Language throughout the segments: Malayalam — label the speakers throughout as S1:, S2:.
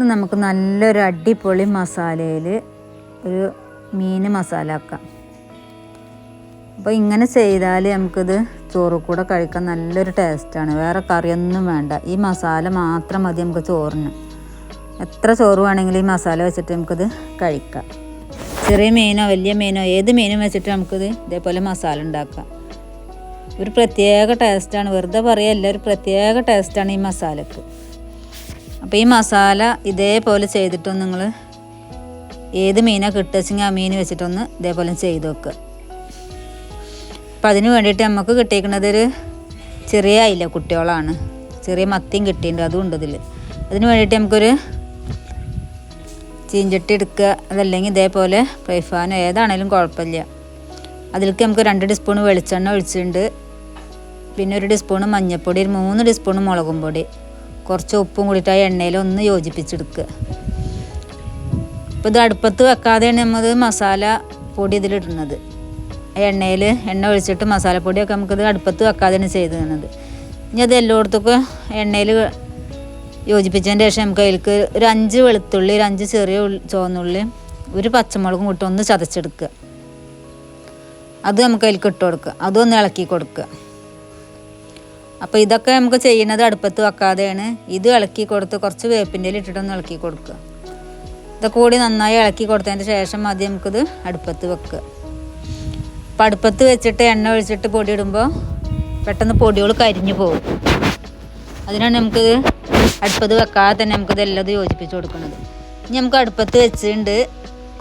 S1: ഇത് നമുക്ക് നല്ലൊരു അടിപൊളി മസാലയിൽ ഒരു മീൻ മസാല ആക്കാം. അപ്പോൾ ഇങ്ങനെ ചെയ്താൽ നമുക്കിത് ചോറ് കൂടെ കഴിക്കാൻ നല്ലൊരു ടേസ്റ്റാണ് വേറെ കറിയൊന്നും വേണ്ട. ഈ മസാല മാത്രം മതി നമുക്ക് ചോറിന്. എത്ര ചോറ് വേണമെങ്കിലും ഈ മസാല വെച്ചിട്ട് നമുക്കിത് കഴിക്കാം. ചെറിയ മീനോ വലിയ മീനോ ഏത് മീനും വെച്ചിട്ട് നമുക്കിത് ഇതേപോലെ മസാല ഉണ്ടാക്കാം. ഒരു പ്രത്യേക ടേസ്റ്റാണ് വെറുതെ പറയല്ല ഒരു പ്രത്യേക ടേസ്റ്റാണ് ഈ മസാലക്ക്. അപ്പോൾ ഈ മസാല ഇതേപോലെ ചെയ്തിട്ടൊന്ന് നിങ്ങൾ ഏത് മീനാണ് കിട്ടുവെച്ചെങ്കിൽ ആ മീൻ വെച്ചിട്ടൊന്ന് ഇതേപോലെ ചെയ്ത് വെക്കുക. അപ്പം അതിന് വേണ്ടിയിട്ട് നമുക്ക് കിട്ടിയിരിക്കുന്നത് ഒരു ചെറിയ അയില കുട്ടികളാണ് ചെറിയ മത്തിയും കിട്ടിയിട്ടുണ്ട് അതും ഉണ്ട് ഇതിൽ അതിന് വേണ്ടിയിട്ട് നമുക്കൊരു ചീഞ്ചട്ടി എടുക്കുക അതല്ലെങ്കിൽ ഇതേപോലെ പ്രൈഫാനോ ഏതാണേലും കുഴപ്പമില്ല. അതിലേക്ക് നമുക്ക് രണ്ട് ടീസ്പൂൺ വെളിച്ചെണ്ണ ഒഴിച്ചിട്ടുണ്ട്. പിന്നെ ഒരു ടീസ്പൂൺ മഞ്ഞൾപ്പൊടി ഒരു മൂന്ന് ടീസ്പൂൺ മുളകും പൊടി. കുറച്ച് ഉപ്പും കൂടിയിട്ട് ആ എണ്ണയിൽ ഒന്ന് യോജിപ്പിച്ചെടുക്കുക. ഇപ്പോൾ ഇത് അടുപ്പത്ത് വെക്കാതെയാണ് നമ്മൾ മസാല പൊടി ഇതിലിടുന്നത്. എണ്ണയിൽ എണ്ണ ഒഴിച്ചിട്ട് മസാലപ്പൊടിയൊക്കെ നമുക്കിത് അടുപ്പത്ത് വെക്കാതെയാണ് ചെയ്ത് തന്നത്. ഇനി അത് എല്ലായിടത്തൊക്കെ എണ്ണയിൽ യോജിപ്പിച്ചതിന് ശേഷം നമുക്ക് അതിലേക്ക് ഒരു അഞ്ച് വെളുത്തുള്ളി ഒരു അഞ്ച് ചെറിയ ചുവന്നുള്ളി ഒരു പച്ചമുളകും കൂട്ടി ഒന്ന് ചതച്ചെടുക്കുക. അത് നമുക്ക് അതിലേക്ക് ഇട്ട് കൊടുക്കുക. അതും ഒന്ന് ഇളക്കി കൊടുക്കുക. അപ്പോൾ ഇതൊക്കെ നമുക്ക് ചെയ്യുന്നത് അടുപ്പത്ത് വെക്കാതെയാണ്. ഇത് ഇളക്കി കൊടുത്ത് കുറച്ച് വേപ്പിന്റെ ഇട്ടിട്ടൊന്ന് ഇളക്കി കൊടുക്കുക. ഇതൊക്കെ കൂടി നന്നായി ഇളക്കി കൊടുത്തതിന് ശേഷം മതി നമുക്കിത് അടുപ്പത്ത് വെക്കുക. അപ്പം അടുപ്പത്ത് വെച്ചിട്ട് എണ്ണ ഒഴിച്ചിട്ട് പൊടി ഇടുമ്പോൾ പെട്ടെന്ന് പൊടികൾ കരിഞ്ഞു പോകും. അതിനാണ് നമുക്കിത് അടുപ്പത്ത് വെക്കാതെ തന്നെ നമുക്കിത് എല്ലാം യോജിപ്പിച്ച് കൊടുക്കുന്നത്. ഇനി നമുക്ക് അടുപ്പത്ത് വെച്ചിട്ടുണ്ട്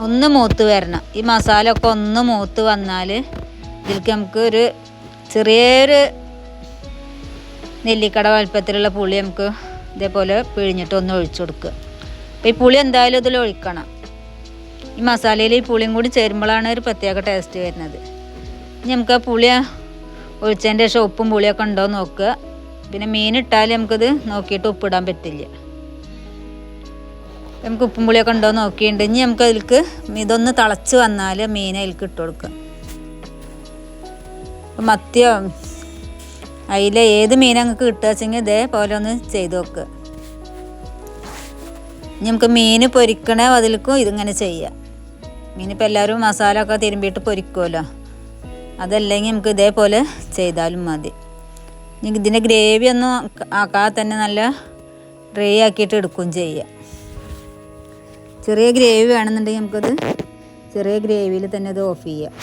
S1: ഒന്ന് മൂത്ത് വരണം. ഈ മസാല ഒക്കെ ഒന്ന് മൂത്ത് വന്നാൽ ഇതിലേക്ക് നമുക്ക് ഒരു ചെറിയൊരു നെല്ലിക്കട വലുപ്പത്തിലുള്ള പുളി നമുക്ക് ഇതേപോലെ പിഴിഞ്ഞിട്ട് ഒന്ന് ഒഴിച്ചു കൊടുക്കുക. അപ്പോൾ ഈ പുളി എന്തായാലും ഇതിൽ ഒഴിക്കണം. ഈ മസാലയിൽ ഈ പുളിയും കൂടി ചേരുമ്പോഴാണ് ഒരു പ്രത്യേക ടേസ്റ്റ് വരുന്നത്. ഇനി നമുക്ക് ആ പുളി ഒഴിച്ചതിന്റെ ശേഷം ഉപ്പും പുളിയൊക്കെ ഉണ്ടോ നോക്കുക. പിന്നെ മീൻ ഇട്ടാൽ നമുക്കിത് നോക്കിയിട്ട് ഉപ്പിടാൻ പറ്റില്ല. നമുക്ക് ഉപ്പും പുളിയൊക്കെ ഉണ്ടോ നോക്കിയിട്ടുണ്ട്. ഇനി നമുക്ക് അതിൽക്ക് ഇതൊന്ന് തിളച്ച് വന്നാൽ മീൻ അതിൽക്ക് ഇട്ട് കൊടുക്കുക. മത്തിയോ അതിൽ ഏത് മീൻ കിട്ടുക വെച്ചെങ്കിൽ ഇതേപോലെ ഒന്ന് ചെയ്ത് നോക്കുക ഇനി നമുക്ക് മീൻ പൊരിക്കണ അതിലേക്കും ഇതിങ്ങനെ ചെയ്യാം. മീനിപ്പോൾ എല്ലാവരും മസാല ഒക്കെ തിരുമ്പിയിട്ട് പൊരിക്കുമല്ലോ അതല്ലെങ്കിൽ നമുക്ക് ഇതേപോലെ ചെയ്താലും മതി. നിങ്ങൾക്ക് ഇതിന്റെ ഗ്രേവി ഒന്നും ആക്കാതെ തന്നെ നല്ല ഡ്രൈ ആക്കിയിട്ട് എടുക്കുകയും ചെയ്യാം. ചെറിയ ഗ്രേവി വേണമെന്നുണ്ടെങ്കിൽ നമുക്കത് ചെറിയ ഗ്രേവിയിൽ തന്നെ അത് ഓഫ് ചെയ്യാം.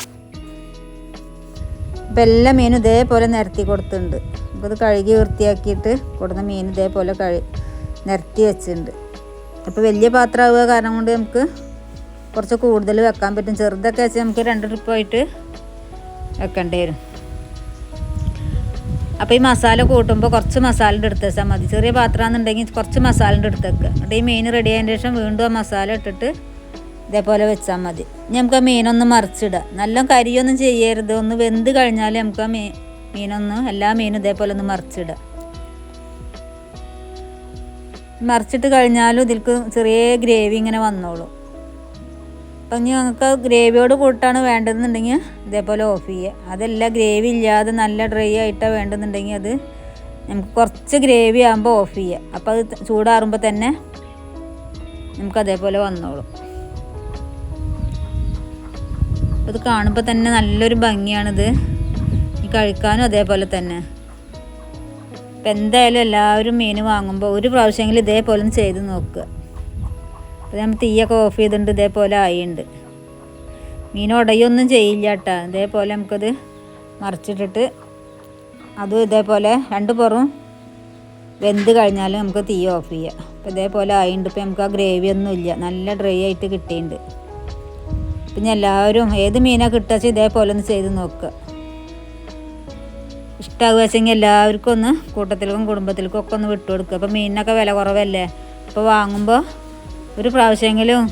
S1: ഇപ്പം എല്ലാ മീനും ഇതേപോലെ നിരത്തി കൊടുത്തിട്ടുണ്ട്. അപ്പോൾ ഇത് കഴുകി വൃത്തിയാക്കിയിട്ട് കൊടുത്ത മീൻ ഇതേപോലെ കഴി നിരത്തി വെച്ചിട്ടുണ്ട്. അപ്പോൾ വലിയ പാത്രമാവുക കാരണം കൊണ്ട് നമുക്ക് കുറച്ച് കൂടുതൽ വെക്കാൻ പറ്റും. ചെറുതൊക്കെ വെച്ചാൽ നമുക്ക് രണ്ട് ട്രിപ്പായിട്ട് വെക്കേണ്ടി വരും. അപ്പോൾ ഈ മസാല കൂട്ടുമ്പോൾ കുറച്ച് മസാലന്റെ എടുത്ത് വെച്ചാൽ മതി. ചെറിയ പാത്രമാണെന്നുണ്ടെങ്കിൽ കുറച്ച് മസാലന്റെ എടുത്ത് വെക്കുക എന്നിട്ട് ഈ മീൻ റെഡി ആയതിന് ശേഷം വീണ്ടും ആ മസാല ഇട്ടിട്ട് ഇതേപോലെ വെച്ചാൽ മതി. ഇനി നമുക്ക് ആ മീനൊന്ന് മറിച്ചിടുക നല്ല കരിയൊന്നും ചെയ്യരുത്. ഒന്ന് വെന്ത് കഴിഞ്ഞാൽ നമുക്ക് ആ മീ മീനൊന്ന് എല്ലാ മീനും ഇതേപോലെ ഒന്ന് മറിച്ചിടുക മറിച്ചിട്ട് കഴിഞ്ഞാലും ഇതിൽക്ക് ചെറിയ ഗ്രേവി ഇങ്ങനെ വന്നോളൂ. അപ്പം ഇനി നമുക്ക് ഗ്രേവിയോട് കൂട്ടാണ് വേണ്ടതെന്നുണ്ടെങ്കിൽ ഇതേപോലെ ഓഫ് ചെയ്യുക. അതല്ല ഗ്രേവി ഇല്ലാതെ നല്ല ഡ്രൈ ആയിട്ടാണ് വേണ്ടതെന്നുണ്ടെങ്കിൽ അത് നമുക്ക് കുറച്ച് ഗ്രേവി ആകുമ്പോൾ ഓഫ് ചെയ്യുക. അപ്പോൾ അത് ചൂടാറുമ്പോൾ തന്നെ നമുക്ക് അതേപോലെ വന്നോളും. ഇത് കാണുമ്പോൾ തന്നെ നല്ലൊരു ഭംഗിയാണിത്. കഴിക്കാനും അതേപോലെ തന്നെ. ഇപ്പം എന്തായാലും എല്ലാവരും മീൻ വാങ്ങുമ്പോൾ ഒരു പ്രാവശ്യമെങ്കിലും ഇതേപോലെ ഒന്ന് ചെയ്ത് നോക്കുക അപ്പോൾ നമ്മൾ തീയൊക്കെ ഓഫ് ചെയ്തിട്ടുണ്ട് ഇതേപോലെ ആയിണ്ട്. മീൻ ഉടയൊന്നും ചെയ്യില്ല കേട്ടോ ഇതേപോലെ നമുക്കത് മറിച്ചിട്ടിട്ട് അതും ഇതേപോലെ രണ്ട് പുറവും വെന്ത് കഴിഞ്ഞാൽ നമുക്ക് തീ ഓഫ് ചെയ്യാം. അപ്പോൾ ഇതേപോലെ ആയിട്ടുണ്ട് ഇപ്പോൾ നമുക്ക് ആ ഗ്രേവി ഒന്നും ഇല്ല നല്ല ഡ്രൈ ആയിട്ട് കിട്ടിയിട്ടുണ്ട് പിന്നെ എല്ലാവരും ഏത് മീനാണ് കിട്ടുക ഇതേപോലെ ഒന്ന് ചെയ്ത് നോക്കുക. ഇഷ്ടമാകുക വെച്ചെങ്കിൽ എല്ലാവർക്കും ഒന്ന് കൂട്ടത്തിലേക്കും കുടുംബത്തിലേക്കും ഒക്കെ ഒന്ന് വിട്ടു കൊടുക്കുക. അപ്പോൾ മീനിനൊക്കെ വില കുറവല്ലേ? അപ്പോൾ വാങ്ങുമ്പോൾ ഒരു പ്രാവശ്യമെങ്കിലും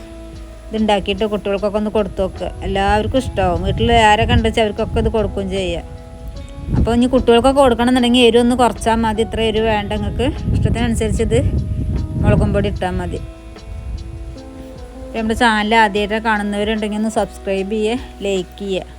S1: ഇതുണ്ടാക്കിയിട്ട് കുട്ടികൾക്കൊക്കെ ഒന്ന് കൊടുത്തു നോക്കുക. എല്ലാവർക്കും ഇഷ്ടമാവും വീട്ടിൽ ആരെ വെച്ചാൽ അവർക്കൊക്കെ ഇത് കൊടുക്കുകയും ചെയ്യുക അപ്പോൾ ഇനി കുട്ടികൾക്കൊക്കെ കൊടുക്കണമെന്നുണ്ടെങ്കിൽ എരിവൊന്ന് കുറച്ചാൽ മതി. ഇത്ര എരിവ് വേണ്ട. നിങ്ങൾക്ക് ഇഷ്ടത്തിനനുസരിച്ച് ഇത് മുളകും പൊടി ഇട്ടാൽ മതി. നമ്മുടെ ചാനൽ ആദ്യമായിട്ട് കാണുന്നവരുണ്ടെങ്കിൽ ഒന്ന് സബ്സ്ക്രൈബ് ചെയ്യുക ലൈക്ക് ചെയ്യുക